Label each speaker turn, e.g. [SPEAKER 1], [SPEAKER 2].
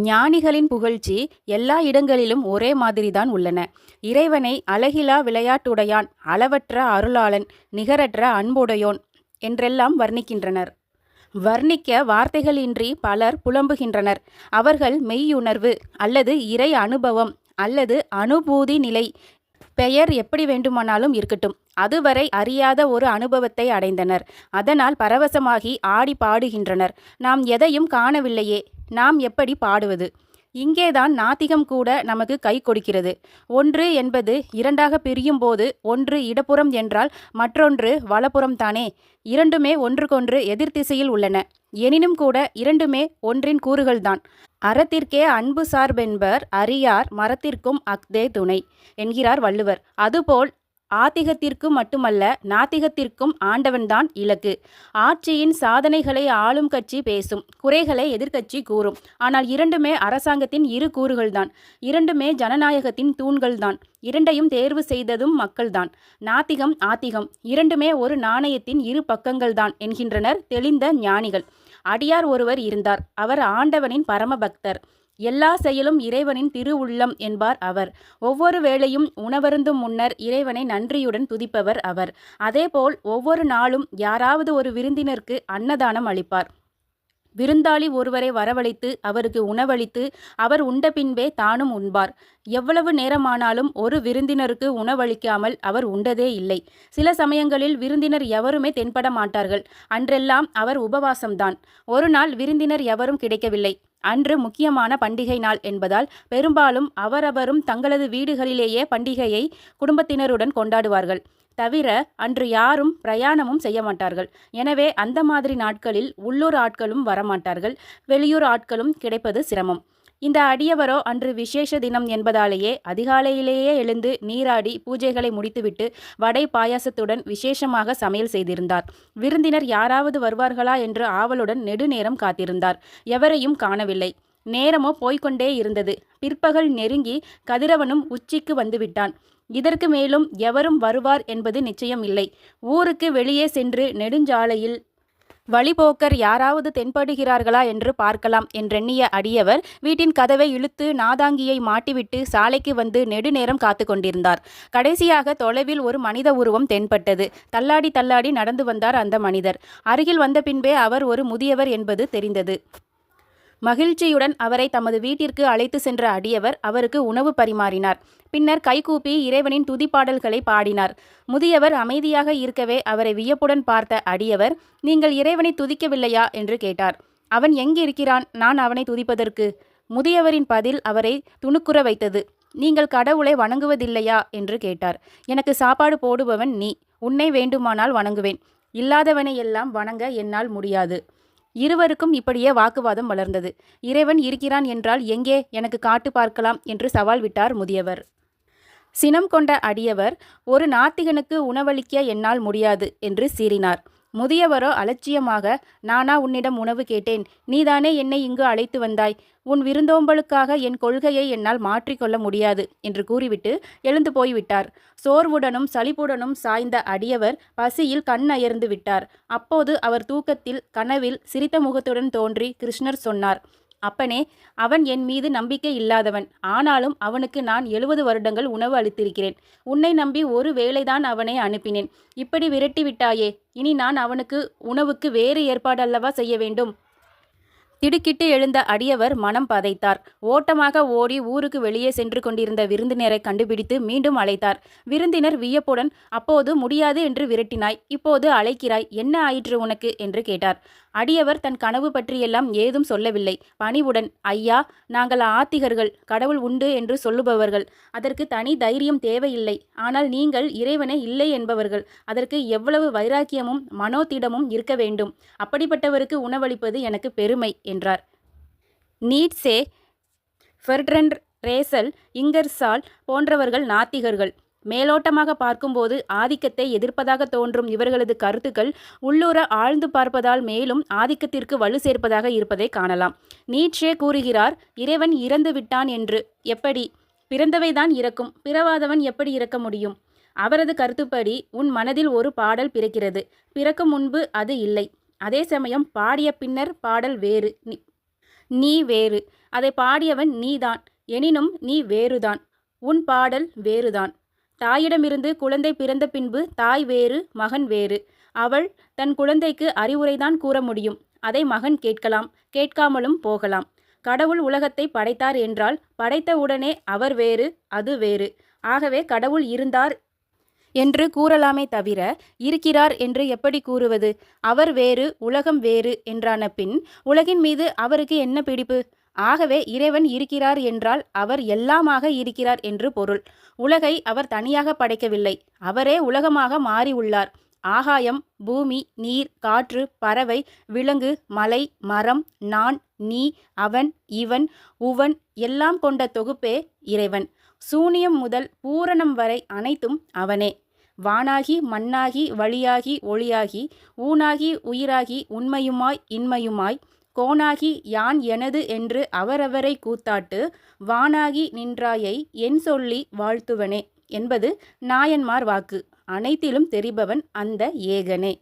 [SPEAKER 1] ஞானிகளின் புகழ்ச்சி எல்லா இடங்களிலும் ஒரே மாதிரிதான் உள்ளன. இறைவனை அழகிலா விளையாட்டுடையான் அளவற்ற அருளாளன் நிகரற்ற அன்புடையோன் என்றெல்லாம் வர்ணிக்கின்றனர். வர்ணிக்க வார்த்தைகளின்றி பலர் புலம்புகின்றனர். அவர்கள் மெய்யுணர்வு அல்லது இறை அனுபவம் அல்லது அனுபூதி நிலை பெயர் எப்படி வேண்டுமானாலும் இருக்கட்டும். அதுவரை அறியாத ஒரு அனுபவத்தை அடைந்தனர். அதனால் பரவசமாகி ஆடி பாடுகின்றனர். நாம் எதையும் காணவில்லையே. நாம் எப்படி பாடுவது? இங்கேதான் நாத்திகம் கூட நமக்கு கை கொடுக்கிறது. ஒன்று என்பது இரண்டாக பிரியும் போது ஒன்று இடப்புறம் என்றால் மற்றொன்று வலப்புறம் தானே. இரண்டுமே ஒன்றுக்கொன்று எதிர் திசையில் உள்ளன. எனினும் கூட இரண்டுமே ஒன்றின் கூறுகள்தான். அறத்திற்கே அன்பு சார்பென்பர் அறியார் மரத்திற்கும் அக்தே துணை என்கிறார் வள்ளுவர். அதுபோல் ஆத்திகத்திற்கு மட்டுமல்ல நாத்திகத்திற்கும் ஆண்டவன்தான் இலக்கு. ஆட்சியின் சாதனைகளை ஆளும் கட்சி பேசும் குறைகளை எதிர்க்கட்சி கூறும். ஆனால் இரண்டுமே அரசாங்கத்தின் இரு கூறுகள்தான். இரண்டுமே ஜனநாயகத்தின் தூண்கள்தான். இரண்டையும் தேர்வு செய்ததும் மக்கள்தான். நாத்திகம் ஆத்திகம். இரண்டுமே ஒரு நாணயத்தின் இரு பக்கங்கள்தான் என்கின்றனர் தெளிந்த ஞானிகள். அடியார் ஒருவர் இருந்தார். அவர் ஆண்டவனின் பரமபக்தர். எல்லா செயலும் இறைவனின் திருவுள்ளம் என்பார் அவர். ஒவ்வொரு வேளையும் உணவருந்தும் முன்னர் இறைவனை நன்றியுடன் துதிப்பவர் அவர். அதேபோல் ஒவ்வொரு நாளும் யாராவது ஒரு விருந்தினருக்கு அன்னதானம் அளிப்பார். விருந்தாளி ஒருவரை வரவழைத்து அவருக்கு உணவளித்து அவர் உண்ட பின்பே தானும் உண்பார். எவ்வளவு நேரமானாலும் ஒரு விருந்தினருக்கு உணவளிக்காமல் அவர் உண்டதே இல்லை. சில சமயங்களில் விருந்தினர் எவருமே தென்பட மாட்டார்கள். அன்றெல்லாம் அவர் உபவாசம்தான். ஒரு நாள் விருந்தினர் எவரும் கிடைக்கவில்லை. அன்று முக்கியமான பண்டிகை நாள் என்பதால் பெரும்பாலும் அவரவரும் தங்களது வீடுகளிலேயே பண்டிகையை குடும்பத்தினருடன் கொண்டாடுவார்கள். தவிர அன்று யாரும் பிரயாணமும் செய்ய மாட்டார்கள். எனவே அந்த மாதிரி நாட்களில் உள்ளூர் ஆட்களும் வரமாட்டார்கள். வெளியூர் ஆட்களும் கிடைப்பது சிரமம். இந்த அடியவரோ அன்று விசேஷ தினம் என்பதாலேயே அதிகாலையிலேயே எழுந்து நீராடி பூஜைகளை முடித்துவிட்டு வடை பாயாசத்துடன் விசேஷமாக சமையல் செய்திருந்தார். விருந்தினர் யாராவது வருவார்களா என்று ஆவலுடன் நெடுநேரம் காத்திருந்தார். எவரையும் காணவில்லை. நேரமோ போய்க்கொண்டே இருந்தது. பிற்பகல் நெருங்கி கதிரவனும் உச்சிக்கு வந்துவிட்டான். இதற்கு மேலும் எவரும் வருவார் என்பது நிச்சயம் இல்லை. ஊருக்கு வெளியே சென்று நெடுஞ்சாலையில் வழிபோக்கர் யாராவது தென்படுகிறார்களா என்று பார்க்கலாம் என்றெண்ணிய அடியவர் வீட்டின் கதவை இழுத்து நாதாங்கியை மாட்டிவிட்டு சாலைக்கு வந்து நெடுநேரம் காத்து கொண்டிருந்தார். கடைசியாக தொலைவில் ஒரு மனித உருவம் தென்பட்டது. தள்ளாடி தள்ளாடி நடந்து வந்தார் அந்த மனிதர். அருகில் வந்த பின்பே அவர் ஒரு முதியவர் என்பது தெரிந்தது. மகிழ்ச்சியுடன் அவரை தமது வீட்டிற்கு அழைத்து சென்ற அடியவர் அவருக்கு உணவு பரிமாறினார். பின்னர் கைகூப்பி இறைவனின் துதிப்பாடல்களை பாடினார். முதியவர் அமைதியாக இருக்கவே அவரை வியப்புடன் பார்த்த அடியவர் நீங்கள் இறைவனை துதிக்கவில்லையா? என்று கேட்டார். அவன் எங்கிருக்கிறான் நான் அவனை துதிப்பதற்கு. முதியவரின் பதில் அவரை துணுக்குற வைத்தது. நீங்கள் கடவுளை வணங்குவதில்லையா? என்று கேட்டார். எனக்கு சாப்பாடு போடுபவன் நீ. உன்னை வேண்டுமானால் வணங்குவேன். இல்லாதவனை எல்லாம் வணங்க என்னால் முடியாது. இருவருக்கும் இப்படியே வாக்குவாதம் வளர்ந்தது. இறைவன் இருக்கிறான் என்றால் எங்கே எனக்கு காட்டு பார்க்கலாம் என்று சவால் விட்டார் முதியவர். சினம் கொண்ட அடியவர் ஒரு நாத்திகனுக்கு உணவளிக்க என்னால் முடியாது என்று சீறினார். முதியவரோ அலட்சியமாக நானா உன்னிடம் உணவு கேட்டேன். நீதானே என்னை இங்கு அழைத்து வந்தாய். உன் விருந்தோம்பலுக்காக என் கொள்கையை என்னால் மாற்றிக்கொள்ள முடியாது என்று கூறிவிட்டு எழுந்து போய்விட்டார். சோர்வுடனும் சலிப்புடனும் சாய்ந்த அடியவர் பசியில் கண் அயர்ந்து விட்டார். அப்போது அவர் தூக்கத்தில் கனவில் சிரித்த முகத்துடன் தோன்றி கிருஷ்ணர் சொன்னார் அப்பனே அவன் என் மீது நம்பிக்கை இல்லாதவன். ஆனாலும் அவனுக்கு நான் எழுபது வருடங்கள் உணவு அளித்திருக்கிறேன். உன்னை நம்பி ஒரு வேளைதான் அவனை அனுப்பினேன். இப்படி விரட்டி விட்டாயே இனி நான் அவனுக்கு உணவுக்கு வேறு ஏற்பாடல்லவா செய்ய வேண்டும்? திடுக்கிட்டு எழுந்த அடியவர் மனம் பதைத்தார். ஓட்டமாக ஓடி ஊருக்கு வெளியே சென்று கொண்டிருந்த விருந்தினரை கண்டுபிடித்து மீண்டும் அழைத்தார். விருந்தினர் வியப்புடன் அப்போது முடியாது என்று விரட்டினாய். இப்போது அழைக்கிறாய். என்ன ஆயிற்று உனக்கு? என்று கேட்டார். அடியவர் தன் கனவு பற்றியெல்லாம் ஏதும் சொல்லவில்லை. பணிவுடன் ஐயா நாங்கள் ஆத்திகர்கள். கடவுள் உண்டு என்று சொல்லுபவர்கள். அதற்கு தனி தைரியம் தேவையில்லை. ஆனால் நீங்கள் இறைவனே இல்லை என்பவர்கள். அதற்கு எவ்வளவு வைராக்கியமும் மனோதிடமும் இருக்க வேண்டும். அப்படிப்பட்டவருக்கு உணவளிப்பது எனக்கு பெருமை என்றார். நீட்ஸே ஃபெர்ட்ரண்ட் ரேசல் இங்கர்சால் போன்றவர்கள் நாத்திகர்கள். மேலோட்டமாக பார்க்கும்போது ஆதிக்கத்தை எதிர்ப்பதாக தோன்றும் இவர்களது கருத்துக்கள் உள்ளூர ஆழ்ந்து பார்ப்பதால் மேலும் ஆதிக்கத்திற்கு வலு சேர்ப்பதாக இருப்பதை காணலாம். நீட்ஷே கூறுகிறார் இறைவன் இறந்து விட்டான் என்று. எப்படி? பிறந்தவைதான் இறக்கும். பிறவாதவன் எப்படி இறக்க முடியும்? அவரது கருத்துப்படி உன் மனதில் ஒரு பாடல் பிறக்கிறது. பிறக்கும் முன்பு அது இல்லை. அதே சமயம் பாடிய பின்னர் பாடல் வேறு. நீ- வேறு. அதை பாடியவன் நீதான். எனினும் நீ வேறுதான். உன் பாடல் வேறுதான். தாயிடமிருந்து குழந்தை பிறந்த பின்பு தாய் வேறு மகன் வேறு. அவள் தன் குழந்தைக்கு அறிவுரைதான் கூற முடியும். அதை மகன் கேட்கலாம். கேட்காமலும் போகலாம். கடவுள் உலகத்தை படைத்தார் என்றால் படைத்த உடனே அவர் வேறு அது வேறு. ஆகவே கடவுள் இருந்தார் என்று கூறலாமே தவிர இருக்கிறார் என்று எப்படி கூறுவது? அவர் வேறு உலகம் வேறு என்றான பின் உலகின் மீது அவருக்கு என்ன பிடிப்பு? ஆகவே இறைவன் இருக்கிறார் என்றால் அவர் எல்லாமாக இருக்கிறார் என்று பொருள். உலகை அவர் தனியாக படைக்கவில்லை. அவரே உலகமாக மாறி உள்ளார். ஆகாயம் பூமி நீர் காற்று பறவை விலங்கு மலை மரம் நான் நீ அவன் இவன் உவன் எல்லாம் கொண்ட தொகுப்பே இறைவன். சூனியம் முதல் பூரணம் வரை அனைத்தும் அவனே. வானாகி மண்ணாகி வழியாகி ஒளியாகி ஊனாகி உயிராகி உண்மையுமாய் இன்மையுமாய் கோனாகி யான் எனது என்று அவரவரை கூத்தாட்டு வானாகி நின்றாயை என் சொல்லி வாழ்த்துவனே என்பது நாயன்மார் வாக்கு. அனைத்திலும் தெரிபவன் அந்த ஏகனே.